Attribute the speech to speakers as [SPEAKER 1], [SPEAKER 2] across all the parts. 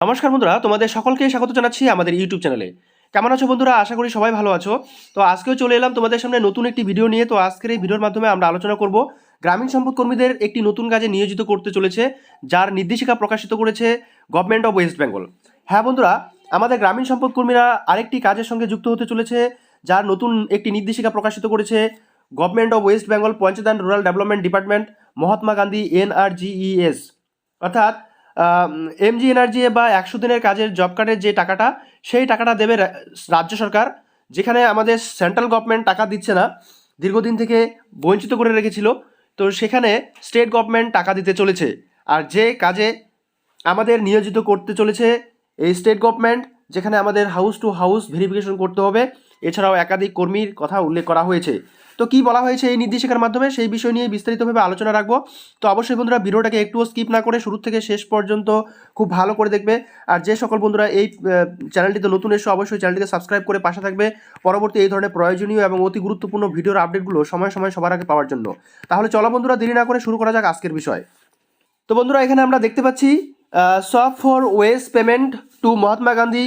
[SPEAKER 1] নমস্কার বন্ধুরা, তোমাদের সকলকে স্বাগত জানাচ্ছি আমাদের ইউটিউব চ্যানেলে কেমন আছো বন্ধুরা? আশা করি সবাই ভালো আছো। তো আজকেও চলে এলাম তোমাদের সামনে নতুন একটি ভিডিও নিয়ে। তো আজকের এই ভিডিওর মাধ্যমে আমরা আলোচনা করব গ্রামীণ সম্পদ কর্মীদের একটি নতুন কাজে নিয়োজিত করতে চলেছে, যার নির্দেশিকা প্রকাশিত করেছে গভর্নমেন্ট অফ ওয়েস্ট বেঙ্গল হ্যাঁ বন্ধুরা, আমাদের গ্রামীণ সম্পদ কর্মীরা আরেকটি কাজের সঙ্গে যুক্ত হতে চলেছে, যার নতুন একটি নির্দেশিকা প্রকাশিত করেছে government of West Bengal panchayat and rural development department Mahatma Gandhi NRGES অর্থাৎ এমজি এনার্জি বা একশো দিনের কাজের জব কার্ডের যে টাকাটা, সেই টাকাটা দেবে রাজ্য সরকার, যেখানে আমাদের সেন্ট্রাল গভর্নমেন্ট টাকা দিচ্ছে না, দীর্ঘদিন থেকে বঞ্চিত করে রেখেছিল। তো সেখানে স্টেট গভর্নমেন্ট টাকা দিতে চলেছে। আর যে কাজে আমাদের নিয়োজিত করতে চলেছে, এই স্টেট গভর্নমেন্ট যেখানে আমাদের হাউস টু হাউস ভেরিফিকেশন করতে হবে এছাড়াও একাধিক কর্মীর কথা উল্লেখ করা হয়েছে। তো কি বলা হয়েছে এই নির্দেশিকার মাধ্যমে? সেই বিষয় নিয়ে বিস্তারিতভাবে আলোচনা রাখব। তো অবশ্যই বন্ধুরা ভিডিওটাকে একটুও স্কিপ না করে শুরু থেকে শেষ পর্যন্ত খুব ভালো করে দেখবে। আর যে সকল বন্ধুরা এই চ্যানেলটিতে নতুন এসে অবশ্যই চ্যানেলটিকে সাবস্ক্রাইব করে পাশে থাকবে। পরবর্তী এই ধরনের প্রয়োজনীয় এবং অতি গুরুত্বপূর্ণ ভিডিওর আপডেটগুলো সময় সময় সবার আগে পাওয়ার জন্য। তাহলে চলো বন্ধুরা দেরি না করে শুরু করা যাক আজকের বিষয়। তো বন্ধুরা এখানে আমরা দেখতে পাচ্ছি soft for wages payment to Mahatma Gandhi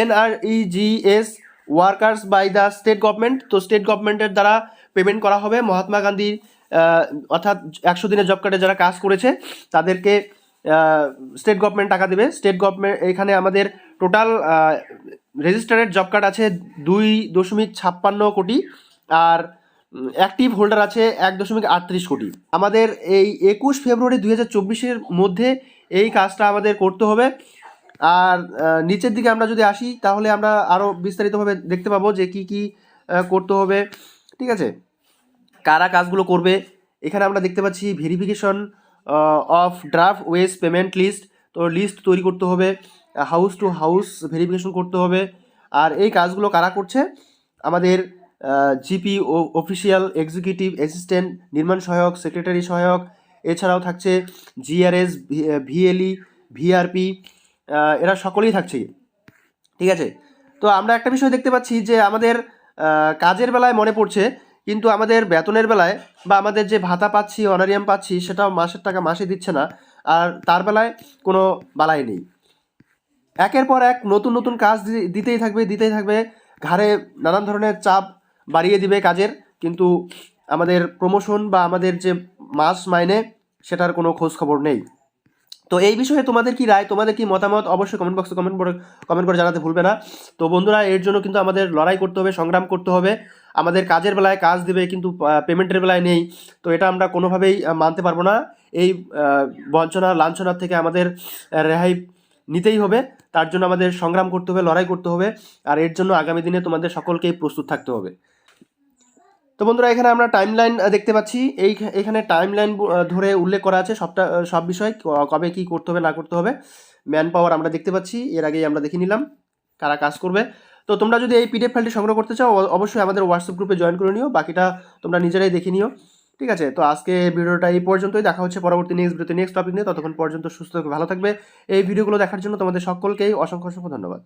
[SPEAKER 1] NREGS workers by the state government তো স্টেট গভর্নমেন্টের দ্বারা পেমেন্ট করা হবে। মহাত্মা গান্ধীর অর্থাৎ একশো দিনের জব কার্ডে যারা কাজ করেছে, তাদেরকে স্টেট গভর্নমেন্ট টাকা দেবে। স্টেট গভর্নমেন্ট এখানে আমাদের টোটাল রেজিস্টারেড জব কার্ড আছে দুই দশমিক ছাপ্পান্ন কোটি আর অ্যাক্টিভ হোল্ডার আছে এক দশমিক আটত্রিশ কোটি। আমাদের এই একুশ ফেব্রুয়ারি দুই হাজার চব্বিশের মধ্যে এই কাজটা আমাদের করতে হবে। আর নিচের দিকে আমরা যদি আসি, তাহলে আমরা আরও বিস্তারিতভাবে দেখতে পাবো যে কি কি করতে হবে। ঠিক আছে? কারা কাজগুলো করবে? এখানে আমরা দেখতে পাচ্ছি verification of draft wages payment list তো লিস্ট তৈরি করতে হবে হাউস টু হাউস ভেরিফিকেশন করতে হবে। আর এই কাজগুলো কারা করছে? আমাদের জিপি ও অফিসিয়াল এক্সিকিউটিভ অ্যাসিস্ট্যান্ট নির্মাণ সহায়ক সেক্রেটারি সহায়ক, এছাড়াও থাকছে জিআরএস ভিএলই ভিআরপি এরা সকলেই থাকছে। ঠিক আছে? তো আমরা একটা বিষয় দেখতে পাচ্ছি যে আমাদের কাজের বেলায় মনে পড়ছে, কিন্তু আমাদের বেতনের বেলায় বা আমাদের যে ভাতা পাচ্ছি অনারিয়াম পাচ্ছি, সেটাও মাসের টাকা মাসে দিচ্ছে না, আর তার বেলায় কোনো বালাই নেই। একের পর এক নতুন নতুন কাজ দিতেই থাকবে দিতেই থাকবে, ঘাড়ে নানান ধরনের চাপ বাড়িয়ে দিবে কাজের, কিন্তু আমাদের প্রমোশন বা আমাদের যে মাস মাইনে, সেটার কোনো খোঁজ খবর নেই। তো এই বিষয়ে তোমাদের কি রায়, তোমাদের কি মতামত? অবশ্যই কমেন্ট বক্সে কমেন্ট করে কমেন্ট করে জানাতে ভুলবে না। তো বন্ধুরা, এর জন্য কিন্তু আমাদের লড়াই করতে হবে, সংগ্রাম করতে হবে। আমাদের কাজের বেলায় কাজ দিবে, কিন্তু পেমেন্টের বেলায় নেই। তো এটা আমরা কোনোভাবেই মানতে পারব না। এই বঞ্চনা লাঞ্ছনার থেকে আমাদের রেহাই নিতেই হবে। তার জন্য আমাদের সংগ্রাম করতে হবে, লড়াই করতে হবে। আর এর জন্য আগামী দিনে তোমাদের সকলকেই প্রস্তুত থাকতে হবে। তো বন্ধুরা, এখানে আমরা টাইম লাইন দেখতে পাচ্ছি। এই এখানে টাইম লাইন ধরে উল্লেখ করা আছে সবটা সব বিষয় কবে কি করতে হবে, না করতে হবে। ম্যান পাওয়ার আমরা দেখতে পাচ্ছি, এর আগেই আমরা দেখে নিলাম কারা কাজ করবে। তো তোমরা যদি এই পিডিএফ ফাইলটি সংগ্রহ করতে চাও অবশ্যই আমাদের হোয়াটসঅ্যাপ গ্রুপে জয়েন করে নিও, বাকিটা তোমরা নিজেরাই দেখে নিও। ঠিক আছে? তো আজকে ভিডিওটা এই পর্যন্তই, দেখা হচ্ছে পরবর্তী নেক্সট ভিডিওতে নেক্সট টপিক নিয়ে। ততক্ষণ পর্যন্ত সুস্থ ভালো থাকবে। এই ভিডিওগুলো দেখার জন্য তোমাদের সকলকেই অসংখ্য অসংখ্য ধন্যবাদ।